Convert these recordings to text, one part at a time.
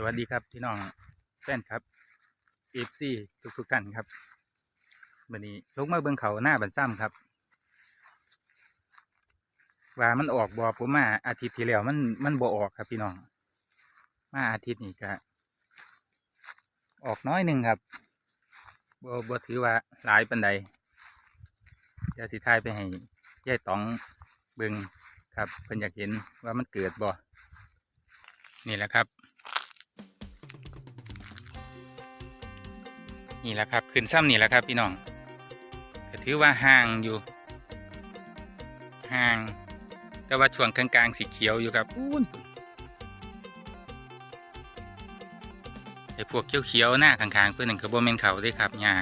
สวัสดีครับพี่น้องแฟนครับเอฟซีทุกทุกท่านครับวันนี้ลงมาเบิงเขาหน้าบันซ้ำครับ ว่ามันออกบอผมมาอาทิตย์ที่แล้วมันมันบ่ออกครับพี่น้อง มาอาทิตย์นี้ก็ออกน้อยหนึ่งครับบ่บ่ถือว่าหลายปันใดเดี๋ยวสิทายไปให้ยายต๋องเบิงครับเพิ่นอยากเห็นว่ามันเกิดบ่นี่แหละครับ นี่แหละครับขึ้นซ้ำนี่แหละครับพี่น้องก็ถือว่าห่างอยู่ห่าง แต่ว่าช่วงกลางๆสีเขียวอยู่ครับอู้นไอ้พวกเขียวๆหน้าข้างๆเพื่อนหนึ่งคือโบเมนเขาเด้วยครับหญ้า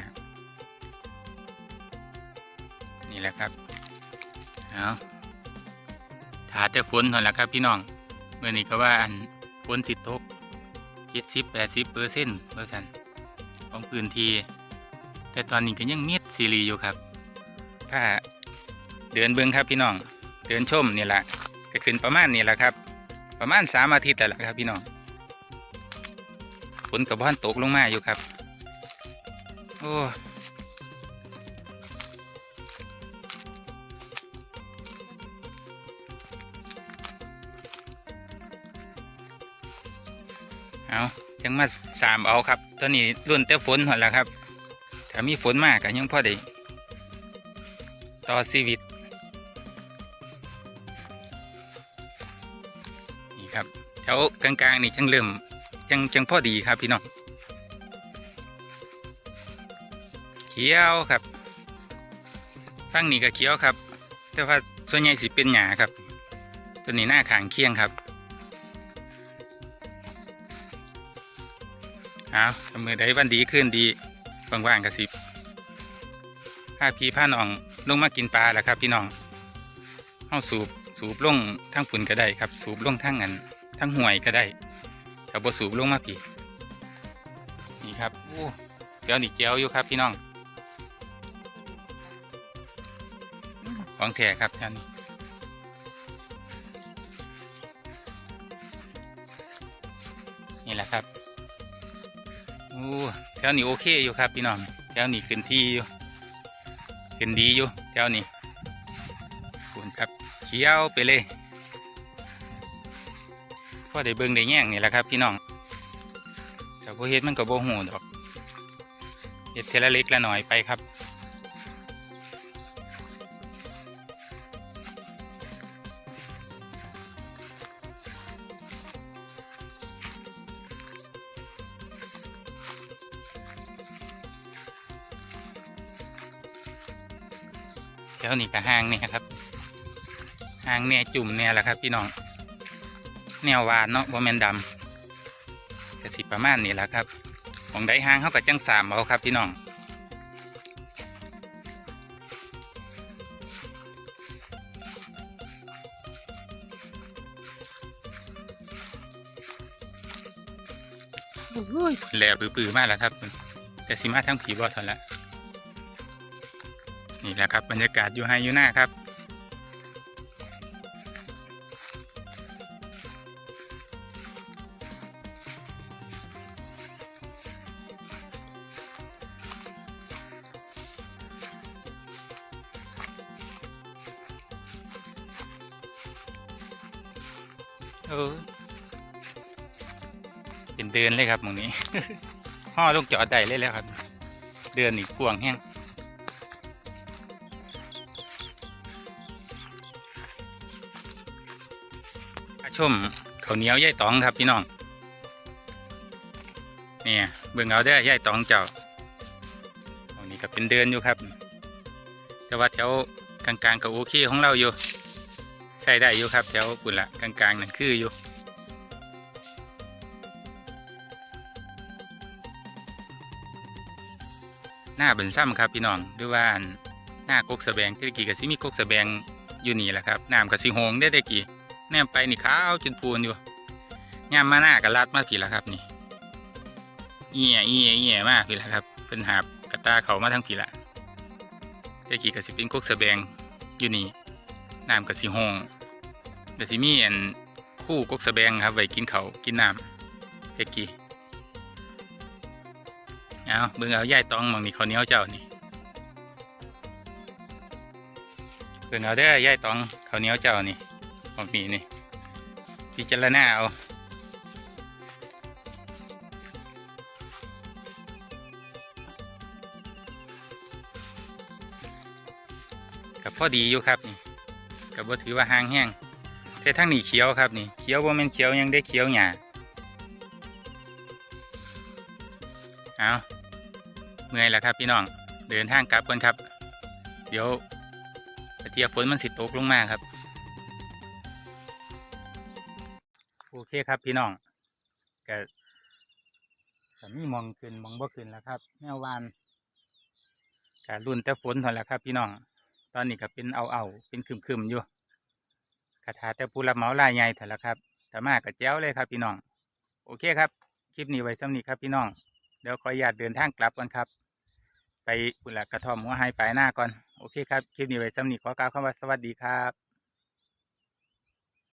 นี่แหละครับเอาถาแต่ฝนเท่านั้นแหละครับพี่น้องเมื่อนี้ก็ว่าอันฝนสิตกเจ็ดสิบแปดสิบเปอร์เซ็นต์เปอร์เซ็นต์ ของพื้นที่ แต่ตอนนี้ก็ยังเมีดซีรีอยู่ครับ ถ้าเดินเบิ้งครับพี่น้อง เดินชมนี่แหละก็ขึ้นประมาณนี่แหละครับ ประมาณสามอาทิตย์แต่ละครับพี่น้องฝนกับบ้านตกลงมาอยู่ครับโอ้เอายังมาสามเอาครับ ตอนนี้รุ่นแต่ฝนหมดแล้วครับถ้ามีฝนมากก็ยังพอได้ต่อชีวิตนี่ครับแถวกลางๆนี่จังเริ่มจังจังพอดีครับพี่น้องเขียวครับฟังนี่ก็เขียวครับ แต่ว่าส่วนใหญ่สิเป็นหญ้าครับ ตัวนี้หน้าขางเคียงครับ อาถ้ามือใดวันดีขึ้นดีว่างๆกระสิบถ้าพี่ผ้าน้องลงมากินปลาแล้วครับพี่น้องเอาสูบสูบลงทั้งฝุ่นก็ได้ครับ สูบลงทั้งอันทั้งห่วยก็ได้ถ้าบ่สูบลงมาพี่นี่ครับโอ้เดี๋ยวนี่เจียวอยู่ครับพี่น้องของแท้ครับท่านนี่แหละครับ อ้แถวนี้โอเคอยู่ครับพี่น้องแถวนี้ขึ้นที่อยู่ขึ้นดีอยู่แถวนี้คุณครับเขียวไปเลยพอได้เบิ้งได้แย่งนี่แหละครับพี่น้องแต่พอเฮ็ดมันก็บ่หูดอกเฮ็ดเทละเล็กละหน่อยไปครับ แถวนี้ก็ห่างเนี่ยครับห่างเนี่ยจุ่มเนี่ยแหละครับพี่น้องแนวหวานเนาะบ่แม่นดำก็สิประมาณนี้แหละครับของใดห่างเขาก็จังสามเอาครับพี่น้องโอ้ยแหลบปื้อๆมากแล้วครับแต่สิมาทั้งผีบอทอนละ นี่แหละครับบรรยากาศอยู่ไฮอยู่หน้าครับ เออเป็นเดินเลยครับมองนี้ ห่อลูกจอดได้เลยแล้วครับ เดือนอีกกวางแห้ง ชมข้าวเหนียวย่ายตองครับพี่น้องเนี่ยเบิ่งเอาได้ย่ายตองเจ้าตรงนี้ก็เป็นเดินอยู่ครับ แต่ว่าแถวกลางๆก็โอเคของเราอยู่ใช้ได้อยู่ครับแถวปุ่นละกลางๆนั่นคืออยู่หน้าเบิ่นซ้ำครับพี่น้องหรือว่าหน้ากกสแบงที่ตะกี้กับซิมีกกสแบงอยู่นี่แหละครับน้ำกับสีหงได้ตะกี้ แนมไปนี่ขาวจนพูนอยู่ย่ามมาหน้ากับลัดมาผีละครับนี่เอียเอียเอียมากผีละครับ เป็นหาบกระตาเขามาทั้งผีละตะกี้กับสิเป็นกกสะแบงอยู่นี่น้ำกับสีหงกับสิมีอันคู่กกสะแบงครับไว้กินเขากินน้ำตะกี้เอาเบิ่งเอาย่ายตองมองนี่เขาเนี้ยเจ้านี่เบิ่งเอาเด้ย่ายตองเขาเนี้ยเจ้านี่ หมองนี่นี่พิจารณาเอากับพอดีอยู่ครับนี่กับบ่ถือว่าห่างแห้งแต่ทั้งนี่เขียวครับนี่เขียวบ่แม่นเขียวยังได้เขียวหยาเอาเมื่อยแล้วครับพี่น้องเดินทางกลับกันครับ เดี๋ยวเทียฝนมันสิตกลงมาครับ โอเคครับพี่น้องก็ก็มีหมองขึ้นมองบ่ขึ้นแล้วครับแนววานกรุ่นแต่ฝนเท่านั้นแหละครับ พี่น้อง ตอนนี้ก็เป็นเอาเอาเป็นคึมๆอยู่คาถาแต่ผู้รับเหมารายใหญ่เถอะละครับแต่มากับแจ้วเลยครับพี่น้อง โอเคครับ คลิปนี้ไว้สำนีครับพี่น้องเดี๋ยวขออนุญาตเดินทางกลับก่อนครับ ไปอุนละกระท่อมหัวไฮปลายหน้าก่อน โอเคครับ คลิปนี้ไว้สำนีขอกล่าวคำว่าสวัสดีครับ